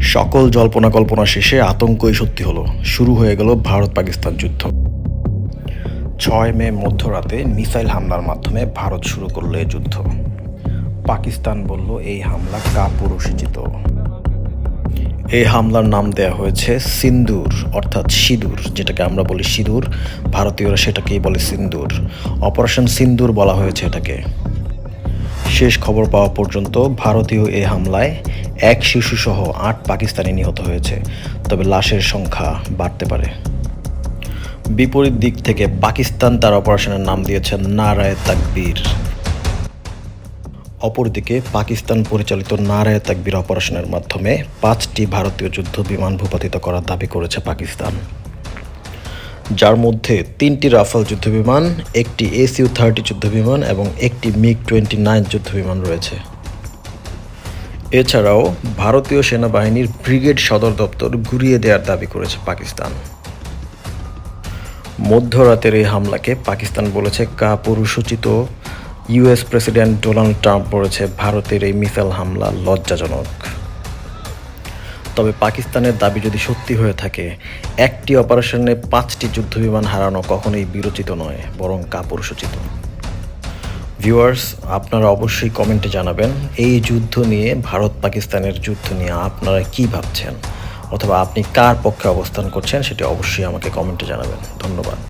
সকল জল্পনা কল্পনা শেষে আতঙ্কই সত্যি হলো। শুরু হয়ে গেল ভারত পাকিস্তান যুদ্ধ। ছয় মে মধ্যরাতে মিসাইল হামলার মাধ্যমে ভারত শুরু করল এই যুদ্ধ। পাকিস্তান বলল, এই হামলা কাপুরুষোচিত এই হামলার নাম দেয়া হয়েছে সিন্দুর, অর্থাৎ সিঁদুর, যেটাকে আমরা বলি সিঁদুর। ভারতীয়রা সেটাকেই বলে সিন্দুর। অপারেশন সিন্দুর বলা হয়েছে এটাকে। শেষ খবর পাওয়া পর্যন্ত ভারতীয় এই হামলায় এক শিশুসহ আট পাকিস্তানি নিহত হয়েছে। তবে লাশের সংখ্যা বাড়তে পারে। বিপরীত দিক থেকে পাকিস্তান তার অপারেশনের নাম দিয়েছে নারায় তাকবীর। অপরদিকে পাকিস্তান পরিচালিত নারায় তাকবীর অপারেশনের মাধ্যমে পাঁচটি ভারতীয় যুদ্ধ বিমান ভূপাতিত করার দাবি করেছে পাকিস্তান। যার মধ্যে তিনটি রাফাল যুদ্ধবিমান, একটি এসইউ থার্টি যুদ্ধবিমান এবং একটি মিগ টোয়েন্টি নাইন যুদ্ধবিমান রয়েছে। এছাড়াও ভারতীয় সেনাবাহিনীর ব্রিগেড সদর দপ্তর ঘুরিয়ে দেওয়ার দাবি করেছে পাকিস্তান। মধ্যরাতের এই হামলাকে পাকিস্তান বলেছে কাপুরুষোচিত ইউএস প্রেসিডেন্ট ডোনাল্ড ট্রাম্প বলেছে, ভারতের এই মিসাইল হামলা লজ্জাজনক। তবে পাকিস্তানের দাবি যদি সত্যি হয়ে থাকে, একটি অপারেশনে পাঁচটি যুদ্ধবিমান হারানো কখনোই বিরোচিত নয়, বরং কাপুরুষোচিত। ভিউয়ার্স, আপনারা অবশ্যই কমেন্টে জানাবেন, এই যুদ্ধ নিয়ে, ভারত পাকিস্তানের যুদ্ধ নিয়ে আপনারা কি ভাবছেন? অথবা আপনি কার পক্ষে অবস্থান করছেন, সেটি অবশ্যই আমাকে কমেন্টে জানাবেন। ধন্যবাদ।